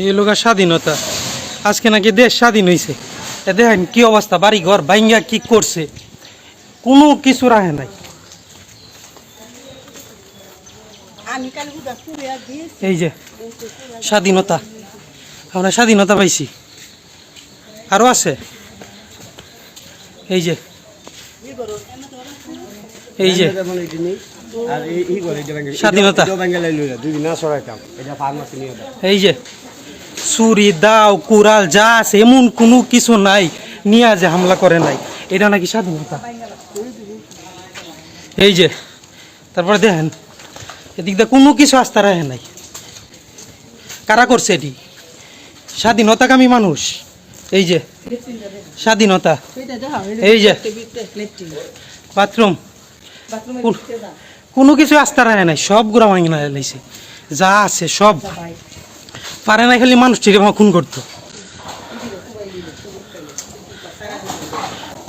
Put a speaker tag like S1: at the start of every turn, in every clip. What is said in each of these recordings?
S1: এই লোকের স্বাধীনতা। আজকে নাকি দেশ স্বাধীন হয়েছে এ দেখেন কি অবস্থা বাড়ি ঘর বাইঙ্গা কি করছে। কোনো কিছু রাখে নাই।
S2: আর
S1: এই যে স্বাধীনতা। আমরা স্বাধীনতা পাইছি। আরও আছে? এই যে এই যে
S3: আর
S1: স্বাধীনতা। এই যে ছুরি, দাও, কুড়াল, যা আছে, এমন কোনো কিছু নাই। নিয়ে যে হামলা করে নাই। এটা নাকি স্বাধীনতা? এই যে, তারপরে দেখেন, এদিক দিয়ে কোনো কিছু আস্থা রাখে নাই। কারা করছে এটি? স্বাধীনতাকামী মানুষ। এই যে, স্বাধীনতা। এই যে, বাথরুম। কোনো কিছু আস্থা রাখে নাই সব গুড়া ভাঙি না লাইছে যা আছে, সব। পারে না খালি মানুষ ঠিক খুন করতো।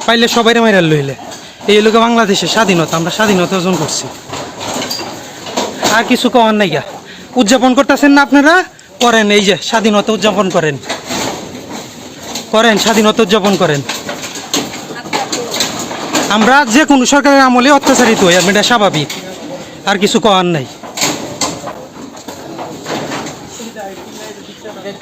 S1: পাইলে সবাই মাইরা লইলে। এই লোকে বাংলাদেশে স্বাধীনতা, আমরা স্বাধীনতা অর্জন করছি। আর কিছু কওয়ার নাই গা। উদযাপন করতেছেন না আপনারা? করেন, এই যে স্বাধীনতা উদযাপন করেন। করেন, স্বাধীনতা উদযাপন করেন। আমরা যে কোনো সরকারের আমলে অত্যাচারিত হই এটা স্বাভাবিক। আর কিছু কওয়ার নাই। দিতে হয়